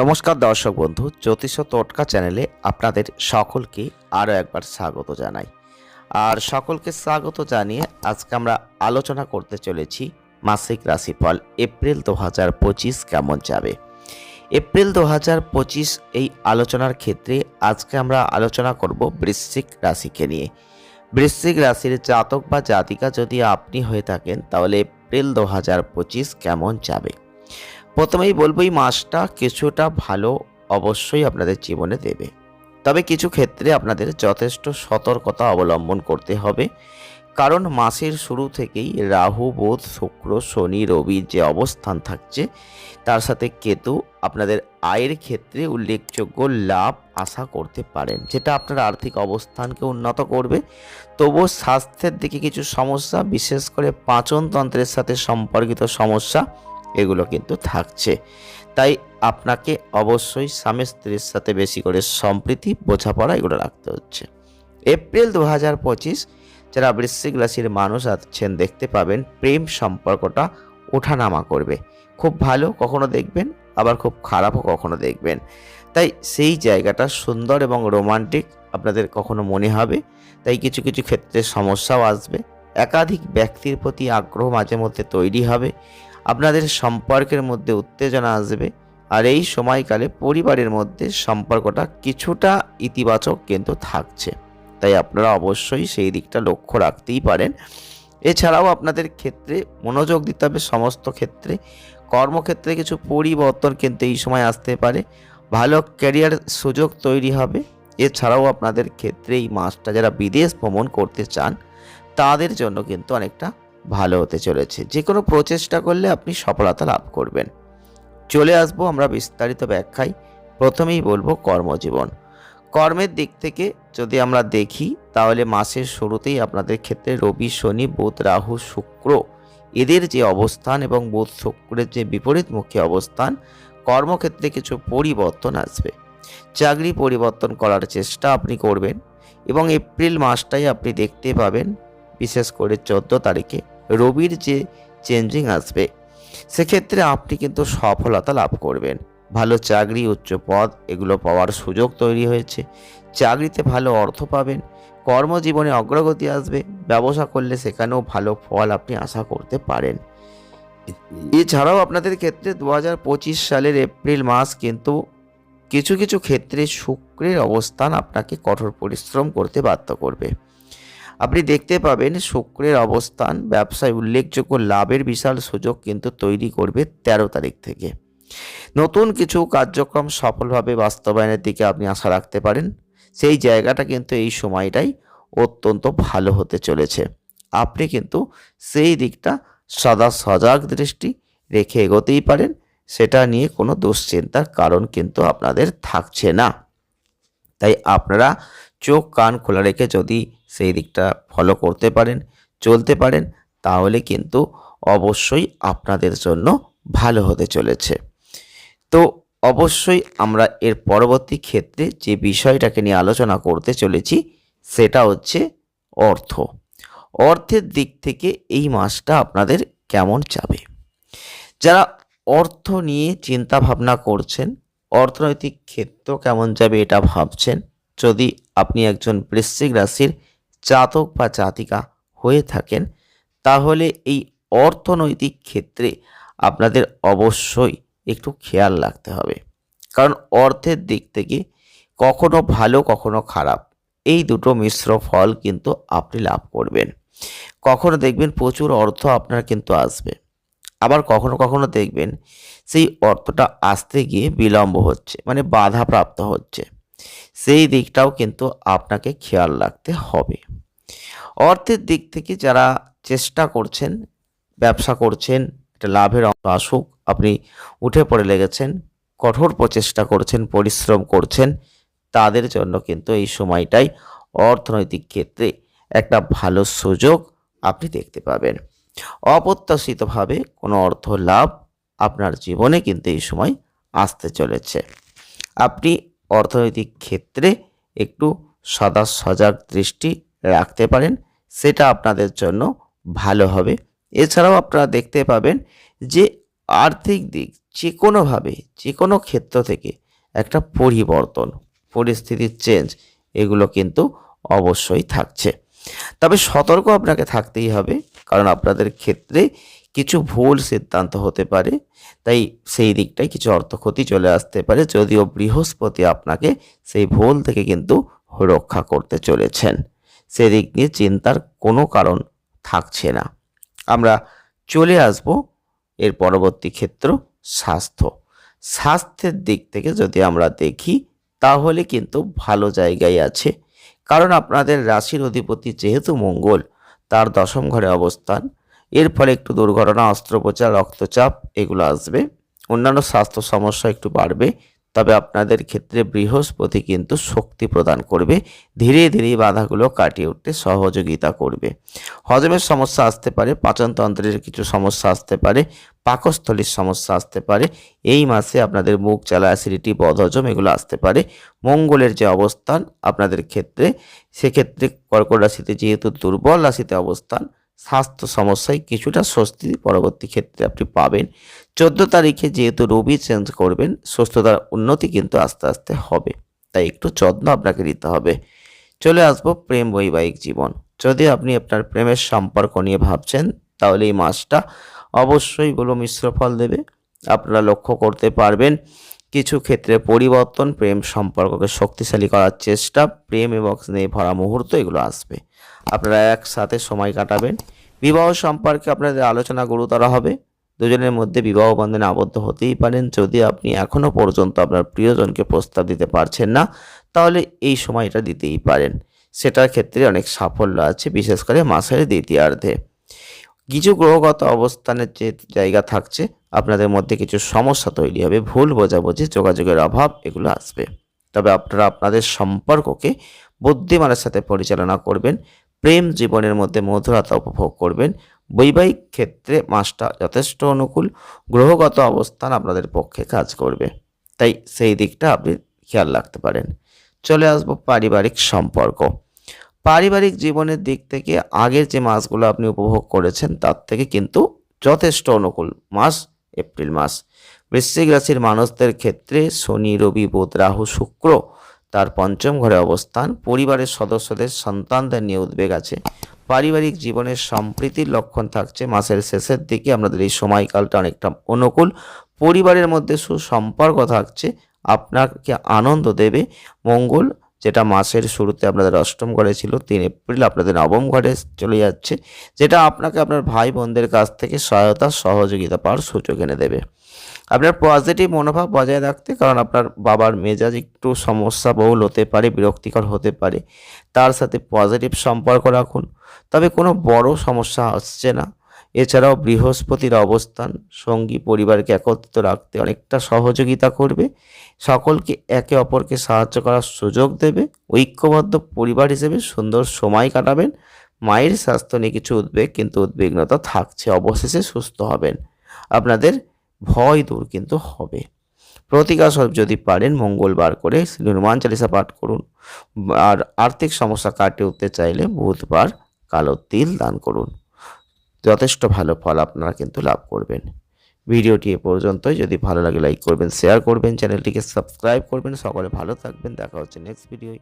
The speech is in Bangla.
নমস্কার দর্শক বন্ধু, জ্যোতিষ টোটকা চ্যানেলে আপনাদের সকলকে আরও একবার স্বাগত জানাই। আর সকলকে স্বাগত জানিয়ে আজকে আমরা আলোচনা করতে চলেছি মাসিক রাশিফল এপ্রিল দু হাজার পঁচিশ কেমন যাবে। এপ্রিল দু হাজার পঁচিশ এই আলোচনার ক্ষেত্রে আজকে আমরা আলোচনা করব বৃশ্চিক রাশিকে নিয়ে। বৃশ্চিক রাশির জাতক বা জাতিকা যদি আপনি হয়ে থাকেন, তাহলে এপ্রিল দু হাজার পঁচিশ কেমন যাবে? প্রথমেই বলব, এই মাসটা কিছুটা ভালো অবশ্যই আপনাদের জীবনে দেবে। তবে কিছু ক্ষেত্রে আপনাদের যথেষ্ট সতর্কতা অবলম্বন করতে হবে। কারণ মাসের শুরু থেকেই রাহু, বোধ, শুক্র, শনি রবির যে অবস্থান থাকছে, তার সাথে কেতু আপনাদের আয়ের ক্ষেত্রে উল্লেখযোগ্য লাভ আশা করতে পারেন। যেটা আপনার আর্থিক অবস্থানকে উন্নত করবে। তবুও স্বাস্থ্যের দিকে কিছু সমস্যা, বিশেষ করে পাচনতন্ত্রের সাথে সম্পর্কিত সমস্যা এগুলো কিন্তু থাকছে। তাই আপনাকে অবশ্যই স্বামী স্ত্রীর সাথে বেশি করে সম্প্রীতি, বোঝাপড়া এগুলো রাখতে হচ্ছে। এপ্রিল দু হাজার পঁচিশ যারা বৃশ্চিক রাশির মানুষ আছেন, দেখতে পাবেন প্রেম সম্পর্কটা ওঠানামা করবে। খুব ভালো কখনো দেখবেন, আবার খুব খারাপও কখনো দেখবেন। তাই সেই জায়গাটা সুন্দর এবং রোমান্টিক আপনাদের কখনো মনে হবে। তাই কিছু কিছু ক্ষেত্রে সমস্যাও আসবে। একাধিক ব্যক্তির প্রতি আগ্রহ মাঝে মধ্যে তৈরি হবে। আপনাদের সম্পর্কের মধ্যে উত্তেজনা আসবে আর এই সময়কালে পরিবারের মধ্যে সম্পর্কটা কিছুটা ইতিবাচক কিন্তু থাকছে। তাই আপনারা অবশ্যই সেই দিকটা লক্ষ্য রাখতেই পারেন। এছাড়াও আপনাদের ক্ষেত্রে মনোযোগ দিতে হবে সমস্ত ক্ষেত্রে। কর্মক্ষেত্রে কিছু পরিবর্তন কিন্তু এই সময় আসতে পারে। ভালো ক্যারিয়ার সুযোগ তৈরি হবে। এছাড়াও আপনাদের ক্ষেত্রে এই মাসটা যারা বিদেশ ভ্রমণ করতে চান, তাদের জন্য কিন্তু অনেকটা ভালো হতে চলেছে। যে কোনো প্রচেষ্টা করলে আপনি সফলতা লাভ করবেন। চলে আসব আমরা বিস্তারিত ব্যাখ্যায়। প্রথমেই বলব কর্মজীবন। কর্মের দিক থেকে যদি আমরা দেখি, তাহলে মাসের শুরুতেই আপনাদের ক্ষেত্রে রবি, শনি, বুধ, রাহু, শুক্র এদের যে অবস্থান এবং বুধ, শুক্রের যে বিপরীতমুখী অবস্থান, কর্মক্ষেত্রে কিছু পরিবর্তন আসবে। চাকরি পরিবর্তন করার চেষ্টা আপনি করবেন এবং এপ্রিল মাসটাই আপনি দেখতে পাবেন, বিশেষ করে চোদ্দ তারিখে। রবির যে চেঞ্জিং আসবে, সেক্ষেত্রে আপনি কিন্তু সফলতা লাভ করবেন। ভালো চাকরি, উচ্চ পদ, এগুলো পাওয়ার সুযোগ তৈরি হয়েছে। চাকরিতে ভালো অর্থ পাবেন, কর্মজীবনে অগ্রগতি আসবে, ব্যবসা করলে সেখানেও ভালো ফল আপনি আশা করতে পারেন। এছাড়াও আপনাদের ক্ষেত্রে দু হাজার পঁচিশ সালের এপ্রিল মাস কিন্তু কিছু কিছু ক্ষেত্রে শুক্রের অবস্থান আপনাকে কঠোর পরিশ্রম করতে বাধ্য করবে। আপনি দেখতে পাবেন শুক্রের অবস্থান, ব্যবসায় উল্লেখযোগ্য লাভের বিশাল সুযোগ কিন্তু তৈরি করবে ১৩ তারিখ থেকে। নতুন কিছু কার্যক্রম সফলভাবে বাস্তবায়নের দিকে আপনি আশা রাখতে পারেন। সেই জায়গাটা কিন্তু এই সময়টাই অত্যন্ত ভালো হতে চলেছে। আপনি কিন্তু সেই দিকটা সদা সজাগ দৃষ্টি রেখে এগোতেই পারেন, সেটা নিয়ে কোনো দুশ্চিন্তার কারণ কিন্তু আপনাদের থাকছে না। তাই আপনারা চোখ কান খোলা রেখে যদি সেই দিকটা ফলো করতে পারেন, চলতে পারেন, তাহলে কিন্তু অবশ্যই আপনাদের জন্য ভালো হতে চলেছে। তো অবশ্যই আমরা এর পরবর্তী ক্ষেত্রে যে বিষয়টাকে নিয়ে আলোচনা করতে চলেছি, সেটা হচ্ছে অর্থ। অর্থের দিক থেকে এই মাসটা আপনাদের কেমন যাবে? যারা অর্থ নিয়ে চিন্তা ভাবনা করছেন, অর্থনৈতিক ক্ষেত্র কেমন যাবে এটা ভাবছেন যদি আপনি একজন বৃশ্চিক রাশির জাতক বা জাতিকা হয়ে থাকেন, তাহলে এই অর্থনৈতিক ক্ষেত্রে আপনাদের অবশ্যই একটু খেয়াল রাখতে হবে। কারণ অর্থের দিক থেকে কখনো ভালো, কখনো খারাপ, এই দুটো মিশ্র ফল কিন্তু আপনি লাভ করবেন। কখনো দেখবেন প্রচুর অর্থ আপনার কিন্তু আসবে। আবার কখনো কখনো দেখবেন সেই অর্থটা আসতে গিয়ে বিলম্ব হচ্ছে মানে বাধা প্রাপ্ত হচ্ছে। সেই দিকটাও কিন্তু আপনাকে খেয়াল রাখতে হবে। অর্থের দিক থেকে যারা চেষ্টা করছেন, ব্যবসা করছেন, একটা লাভের অংশ আসুক, আপনি উঠে পড়ে লেগেছেন, কঠোর প্রচেষ্টা করছেন, পরিশ্রম করছেন, তাদের জন্য কিন্তু এই সময়টাই অর্থনৈতিক ক্ষেত্রে একটা ভালো সুযোগ আপনি দেখতে পাবেন। অপ্রত্যাশিতভাবে কোনো অর্থ লাভ আপনার জীবনে কিন্তু এই সময় আসতে চলেছে। আপনি অর্থনৈতিক ক্ষেত্রে একটু সদা সজাগ দৃষ্টি রাখতে পারেন। সেটা আপনাদের জন্য ভালো হবে। এছাড়াও আপনারা দেখতে পাবেন যে আর্থিক দিক যে কোনোভাবে যে কোনো ক্ষেত্র থেকে একটা পরিবর্তন, পরিস্থিতির চেঞ্জ এগুলো কিন্তু অবশ্যই থাকছে। তবে সতর্ক আপনাকে থাকতেই হবে, কারণ আপনাদের ক্ষেত্রে কিছু ভুল সিদ্ধান্ত হতে পারে, তাই সেই দিকটায় কিছু অর্থ ক্ষতি চলে আসতে পারে, যদিও বৃহস্পতি আপনাকে সেই ভুল থেকে কিন্তু রক্ষা করতে চলেছেন। সেদিক নিয়ে চিন্তার কোনো কারণ থাকছে না। আমরা চলে আসব এর পরবর্তী ক্ষেত্র স্বাস্থ্য। স্বাস্থ্যের দিক থেকে যদি আমরা দেখি, তাহলে কিন্তু ভালো জায়গায় আছে। কারণ আপনাদের রাশির অধিপতি যেহেতু মঙ্গল, তার দশম ঘরে অবস্থান এর ফলে একটু দুর্ঘটনা, অস্ত্রোপচার, রক্তচাপ, এগুলো আসবে। অন্যান্য স্বাস্থ্য সমস্যা একটু বাড়বে, তবে আপনাদের ক্ষেত্রে বৃহস্পতি কিন্তু শক্তি প্রদান করবে, ধীরে ধীরে বাধাগুলো কাটিয়ে উঠতে সহযোগিতা করবে। হজমের সমস্যা আসতে পারে, পাচনতন্ত্রের কিছু সমস্যা আসতে পারে, পাকস্থলীর সমস্যা আসতে পারে, এই মাসে আপনাদের মুখ চালা অ্যাসিডিটি, বদহজম এগুলো আসতে পারে। মঙ্গলের যে অবস্থান আপনাদের ক্ষেত্রে, সেক্ষেত্রে কর্কট রাশিতে যেহেতু দুর্বল রাশিতে অবস্থান স্বাস্থ্য সমস্যায় কিছুটা স্বস্তি পরবর্তী ক্ষেত্রে আপনি পাবেন। চোদ্দ তারিখে যেহেতু রবি চেঞ্জ করবেন, সুস্থতার উন্নতি কিন্তু আস্তে আস্তে হবে। তাই একটু যত্ন আপনাকে নিতে হবে। চলে আসব প্রেম বৈবাহিক জীবন। যদি আপনি আপনার প্রেমের সম্পর্ক নিয়ে ভাবছেন, তাহলে এই মাসটা অবশ্যই বলো মিশ্র ফল দেবে। আপনারা লক্ষ্য করতে পারবেন কিছু ক্ষেত্রে পরিবর্তন, প্রেম সম্পর্ককে শক্তিশালী করার চেষ্টা, প্রেম এবং স্নেহে ভরা মুহূর্ত, এগুলো আসবে। আপনারা একসাথে সময় কাটাবেন। বিবাহ সম্পর্কে আপনাদের আলোচনা গুরুতর হবে। দুজনের মধ্যে বিবাহ বন্ধনে আবদ্ধ হতেই পারেন। যদি আপনি এখনও পর্যন্ত আপনার প্রিয়জনকে প্রস্তাব দিতে পারছেন না, তাহলে এই সময়টা দিতেই পারেন। সেটার ক্ষেত্রে অনেক সাফল্য আছে, বিশেষ করে মাসের দ্বিতীয়ার্ধে। কিছু গ্রহগত অবস্থানের যে জায়গা থাকছে, আপনাদের মধ্যে কিছু সমস্যা তৈরি হবে, ভুল বোঝাবুঝি, যোগাযোগের অভাব, এগুলো আসবে। তবে আপনারা আপনাদের সম্পর্ককে বুদ্ধিমানের সাথে পরিচালনা করবেন, প্রেম জীবনের মধ্যে মধুরতা উপভোগ করবেন। বৈবাহিক ক্ষেত্রে মাসটা যথেষ্ট অনুকূল, গ্রহগত অবস্থান আপনাদের পক্ষে কাজ করবে। তাই সেই দিকটা আপনি খেয়াল রাখতে পারেন। চলে আসব পারিবারিক সম্পর্ক। পারিবারিক জীবনের দিক থেকে আগের যে মাসগুলো আপনি উপভোগ করেছেন, তার থেকে কিন্তু যথেষ্ট অনুকূল। মাস, এপ্রিল মাস। বৃশ্চিক রাশির মানুষদের ক্ষেত্রে শনি, রবি, বুধ, রাহু, শুক্র তার পঞ্চম ঘরে অবস্থান। পরিবারের সদস্যদের সন্তানদের নিয়ে উদ্বেগ আছে। পারিবারিক জীবনের সম্প্রীতির লক্ষণ থাকছে। মাসের শেষের দিকে আমাদের এই সময়কালটা অনেকটা অনুকূল। পরিবারের মধ্যে সুসম্পর্ক থাকছে। আপনাকে আনন্দ দেবে। মঙ্গল যেটা মাসের শুরুতে আপনাদের অষ্টম ঘরে ছিল, তিন এপ্রিল আপনাদের নবম ঘরে চলে যাচ্ছে, যেটা আপনাকে আপনার ভাই বোনদের কাছ থেকে সহায়তা, সহযোগিতা পাওয়ার সুযোগ এনে দেবে। আপনার পজিটিভ মনোভাব বজায় রাখতে, কারণ আপনার বাবার মেজাজ একটু সমস্যা বহুল হতে পারে, বিরক্তিকর হতে পারে, তার সাথে পজিটিভ সম্পর্ক রাখুন। তবে কোনো বড় সমস্যা আসছে না। এছাড়াও বৃহস্পতির অবস্থান, সঙ্গী পরিবারকে একত্রিত রাখতে অনেকটা সহযোগিতা করবে। সকলকে একে অপরকে সাহায্য করার সুযোগ দেবে। ঐক্যবদ্ধ পরিবার হিসেবে সুন্দর সময় কাটাবেন। মায়ের স্বাস্থ্য নিয়ে কিছু উদ্বেগ, কিন্তু উদ্বিগ্নতা থাকছে। অবশেষে সুস্থ হবেন। আপনাদের ভয় দূর কিন্তু হবে। প্রতিকার স্বরূপ যদি পারেন, মঙ্গলবার করে হনুমান চালিসা পাঠ করুন। আর আর্থিক সমস্যা কাটিয়ে উঠতে চাইলে বুধবার কালো তিল দান করুন। যথেষ্ট ভালো ফল আপনারা কিন্তু লাভ করবেন। ভিডিওটি এ পর্যন্তই। যদি ভালো লাগে লাইক করবেন শেয়ার করবেন, চ্যানেলটিকে সাবস্ক্রাইব করবেন। সকলে ভালো থাকবেন। দেখা হচ্ছে নেক্সট ভিডিওয়